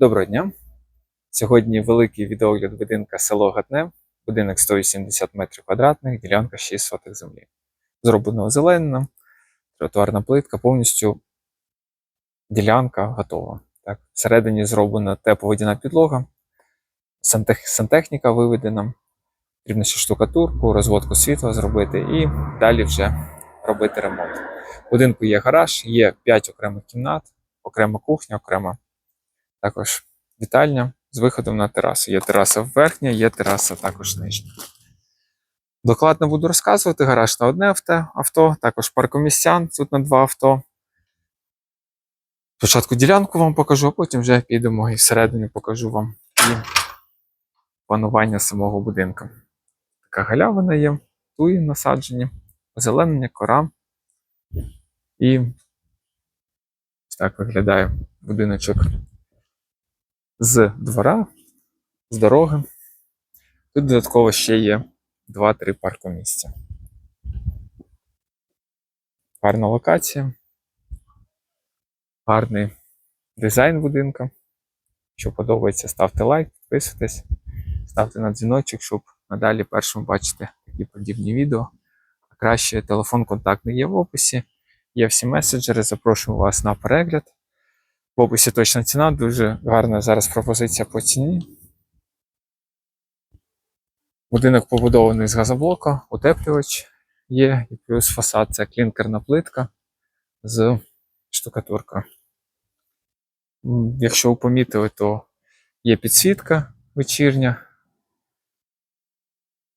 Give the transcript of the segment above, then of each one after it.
Доброго дня! Сьогодні великий відеогляд будинка село Гатне, будинок 180 метрів квадратних, ділянка 6 сотих землі. Зроблено озеленено, тротуарна плитка, повністю ділянка готова. Так. Всередині зроблена тепловодяна підлога, сантехніка виведена, потрібно ще штукатурку, розводку світла зробити і далі вже робити ремонт. В будинку є гараж, є 5 окремих кімнат, окрема кухня, окрема також вітальня з виходом на терасу. Є тераса верхня, є тераса також нижня. Докладно буду розказувати. Гараж на одне авто, також паркомістян тут на два авто. Спочатку ділянку вам покажу, а потім вже підемо і всередині покажу вам і планування самого будинку. Така галявина є, туї насаджені, озеленення, кора. І так виглядає будиночок з двора, з дороги. Тут додатково ще є 2-3 паркомісця. Гарна локація, гарний дизайн будинка. Якщо подобається, ставте лайк, підписуйтесь, ставте на дзвіночок, щоб надалі першим бачити такі подібні відео. А краще телефон контактний є в описі. Є всі меседжери, запрошую вас на перегляд. В описі точна ціна, дуже гарна зараз пропозиція по ціні. Будинок побудований з газоблока, утеплювач є, і плюс фасад це клінкерна плитка з штукатуркою. Якщо ви помітили, то є підсвітка вечірня.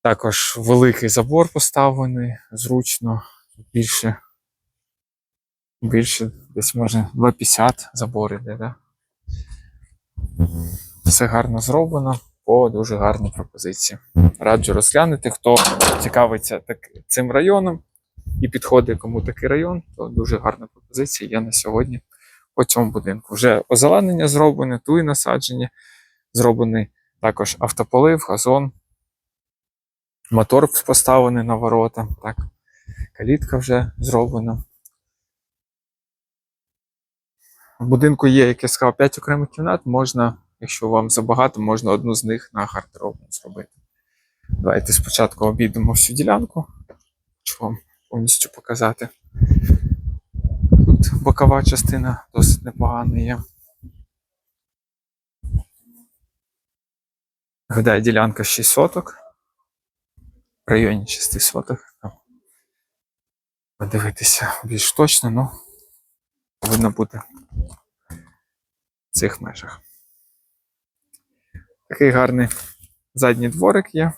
Також великий забор поставлений, зручно, більше більше, десь може 2,50 забор іде, да? Все гарно зроблено по дуже гарній пропозиції. Раджу розглянути, хто цікавиться так, цим районом і підходить кому такий район, то дуже гарна пропозиція є на сьогодні по цьому будинку. Вже озеленення зроблене, туї насадження, зроблений також автополив, газон, мотор поставлений на ворота, так, калітка вже зроблена. В будинку є, як я сказав, 5 окремих кімнат. Можна, якщо вам забагато, можна одну з них на гардеробну зробити. Давайте спочатку обійдемо всю ділянку. Хочу вам повністю показати. Тут бокова частина досить непогана є. Гадаю, ділянка 6 соток. В районі 6 соток. Подивитися більш точно, ну повинно бути цих межах. Такий гарний задній дворик є.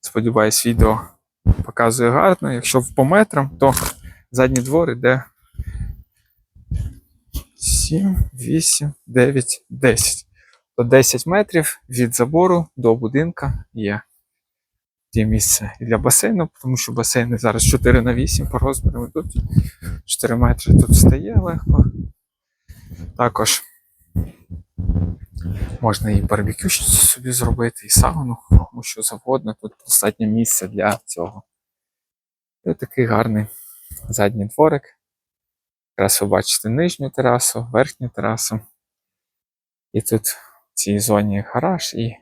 Сподіваюсь, відео показує гарно. Якщо по метрам, то задній двор іде 7, 8, 9, 10. То 10 метрів від забору до будинка є. Є місце і для басейну, тому що басейни зараз 4 на 8 по розмірам. і Тут 4 метри тут стає легко. Також можна і барбекю собі зробити, і сауну, тому що завгодно. Тут достатньо місця для цього. І такий гарний задній дворик. Якраз ви бачите нижню терасу, верхню терасу. І тут в цій зоні гараж, і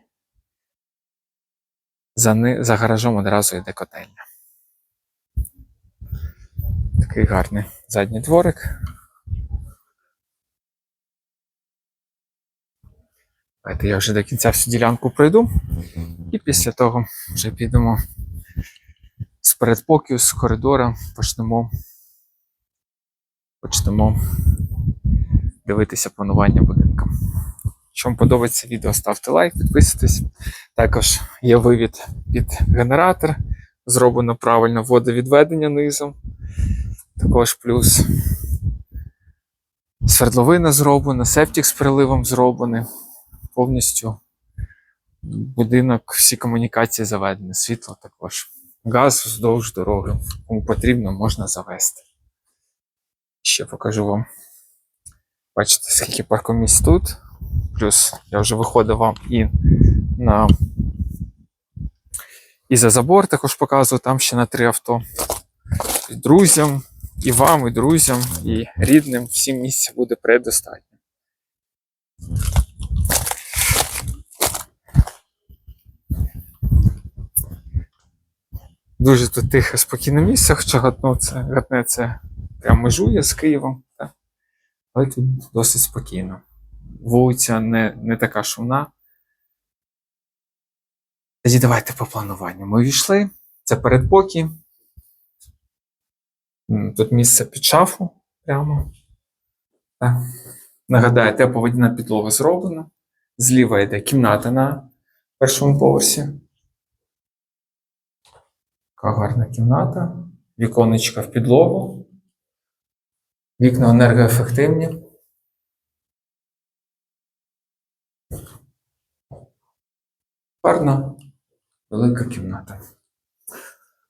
за, ни... за гаражом одразу йде котельня. Такий гарний задній дворик. Давайте я вже до кінця всю ділянку пройду. І після того вже підемо з передпокію, з коридора, почнемо, почнемо дивитися планування будинка. Якщо вам подобається відео, ставте лайк, підписуйтесь. Також є вивід під генератор, зроблено правильно водовідведення низом. Також плюс свердловина зроблена, септик з приливом зроблений. Повністю будинок, всі комунікації заведені, світло також. Газ вздовж дороги. Кому потрібно, можна завести. Ще покажу вам. Бачите, скільки паркомісць тут. Плюс я вже виходив вам і на і за забор також показую, там ще на три авто. Друзям, і вам, і друзям, і рідним всім місця буде предостатньо. Дуже тут тихе, спокійне місце, хоча гатне це прям межує з Києвом. Але тут досить спокійно. Вулиця не, не така шумна. Тоді давайте по плануванню. Ми війшли, це передпокій. Тут місце під шафу прямо. Так. Нагадаю, тепловодяна підлога зроблена. Зліва йде кімната на першому поверсі. Така гарна кімната. Віконечка в підлогу. Вікна енергоефективні. Гарна, велика кімната.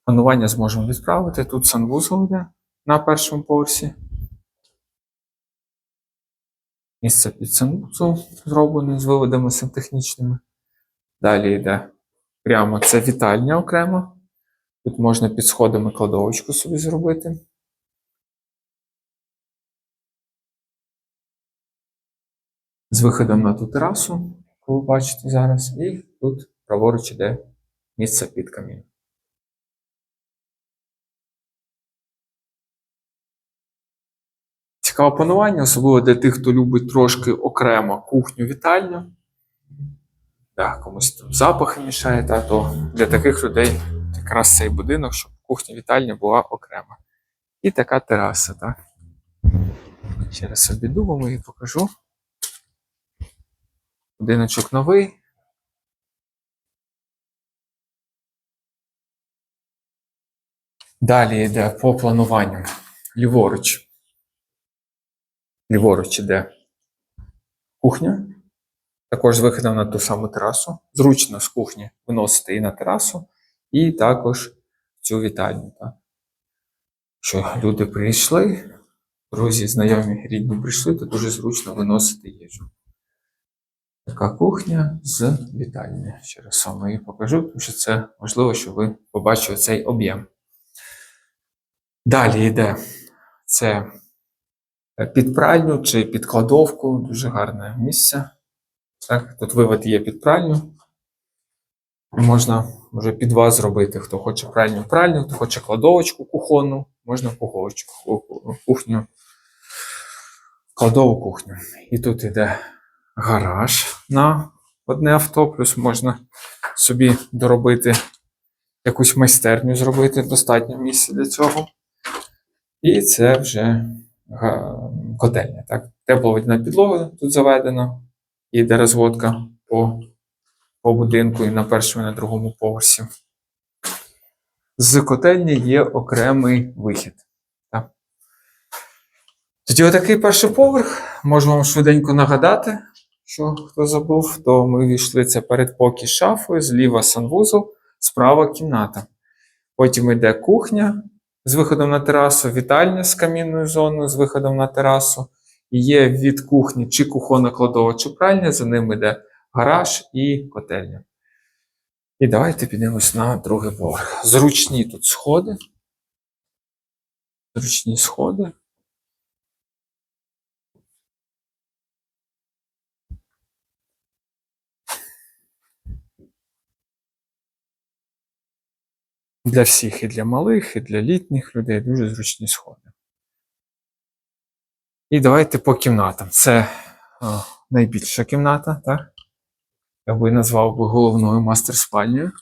Панування зможемо відправити. Тут санвузол йде на першому поверсі. Місце під санвузол зроблене з виводами сантехнічними. Далі йде прямо це вітальня окремо. Тут можна під сходами кладовочку собі зробити. З виходом на ту терасу, яку ви бачите зараз, і тут праворуч іде місце під камін. Цікаве панування, особливо для тих, хто любить трошки окремо кухню-вітальню. Да, комусь там запахи мішає, та, то для таких людей якраз цей будинок, щоб кухня-вітальня була окрема. І така тераса, так. Ще раз обіду вам її покажу. Будиночок новий. Далі йде по плануванню. Ліворуч. Ліворуч іде кухня. Також з виходом на ту саму терасу. Зручно з кухні виносити і на терасу, і також цю вітальню. Так? Що люди прийшли, друзі, знайомі, рідні прийшли, то дуже зручно виносити їжу. Така кухня з вітальні. Ще раз вам її покажу, тому що це важливо, щоб ви побачили цей об'єм. Далі йде це під пральню чи під кладовку. Дуже гарне місце. Так, тут вивод є під пральню. Можна вже під вас зробити, хто хоче пральню пральню, хто хоче кладовочку кухонну, можна куховочку, кухню, кладову кухню. І тут йде гараж на одне авто, плюс можна собі доробити якусь майстерню зробити, достатньо місця для цього. І це вже котельня. Так? Тепловодяна підлога тут заведена, і йде розводка по, по будинку і на першому, і на другому поверсі. З котельні є окремий вихід. Так? Тоді отакий перший поверх. Можу вам швиденько нагадати, що хто забув, то ми війшли це передпокій шафою, зліва санвузол, справа кімната. Потім йде кухня з виходом на терасу, вітальня з камінною зоною з виходом на терасу. І є від кухні чи кухонна кладова, чи пральня, за ним йде гараж і котельня. І давайте підемось на другий поверх. Зручні тут сходи. Зручні сходи. Для всіх, і для малих, і для літніх людей дуже зручні сходи. І давайте по кімнатам. Це о, найбільша кімната, так? Я би назвав би головною мастер-спальнею.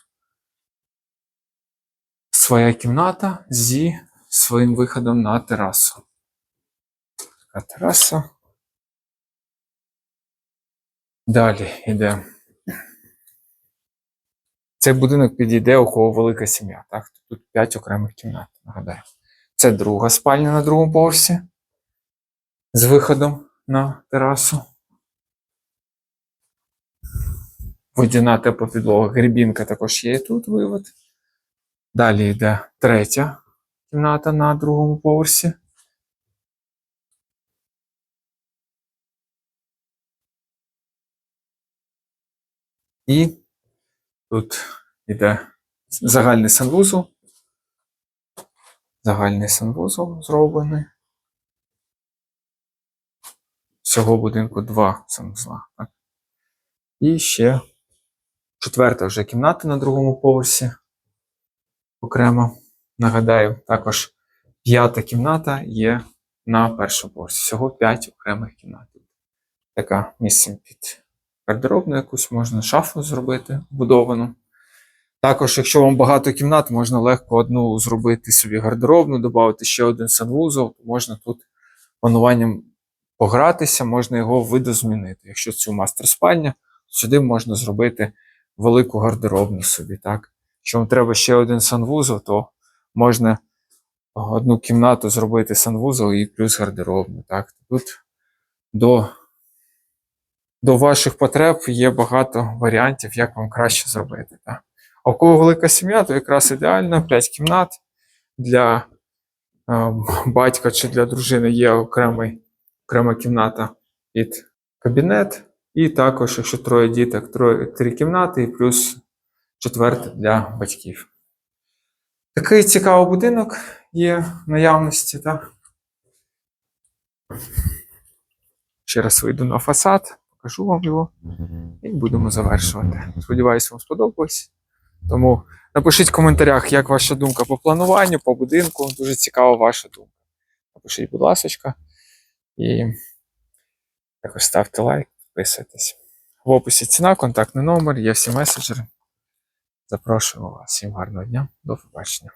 Своя кімната зі своїм виходом на терасу. Така тераса. Далі йде. Цей будинок підійде, у кого велика сім'я. Так? Тут 5 окремих кімнат, нагадаю. Це друга спальня на другому поверсі з виходом на терасу. Водяна теплопідлога, грібінка також є тут вивод. Далі йде третя кімната на другому поверсі. І тут йде загальний санвузол Загальний санвузол зроблений. Всього будинку два санвузла. І ще четверта вже кімната на другому поверсі. Окремо. Нагадаю, також п'ята кімната є на першому поверсі. Всього п'ять окремих кімнат. Така місце під гардеробну якусь можна шафу зробити вбудовану. Також, якщо вам багато кімнат, можна легко одну зробити собі гардеробну, додати ще один санвузол, можна тут плануванням погратися, можна його видозмінити. Якщо це мастер спальня, сюди можна зробити велику гардеробну собі. Так? Якщо вам треба ще один санвузол, то можна одну кімнату зробити санвузол і плюс гардеробну. Так? Тут до, до ваших потреб є багато варіантів, як вам краще зробити. Так? А у кого велика сім'я, то якраз ідеально 5 кімнат для е, батька чи для дружини є окремий, окрема кімната під кабінет. І також, якщо троє діток, троє, три кімнати і плюс четверта для батьків. Такий цікавий будинок є в наявності, так? Ще раз вийду на фасад, покажу вам його і будемо завершувати. Сподіваюсь, вам сподобалось. Тому напишіть в коментарях, як ваша думка по плануванню, по будинку. Дуже цікава ваша думка. Напишіть, будь ласка. І також ставте лайк, підписуйтесь. В описі ціна, контактний номер, є всі меседжери. Запрошую вас. Всім гарного дня, до побачення.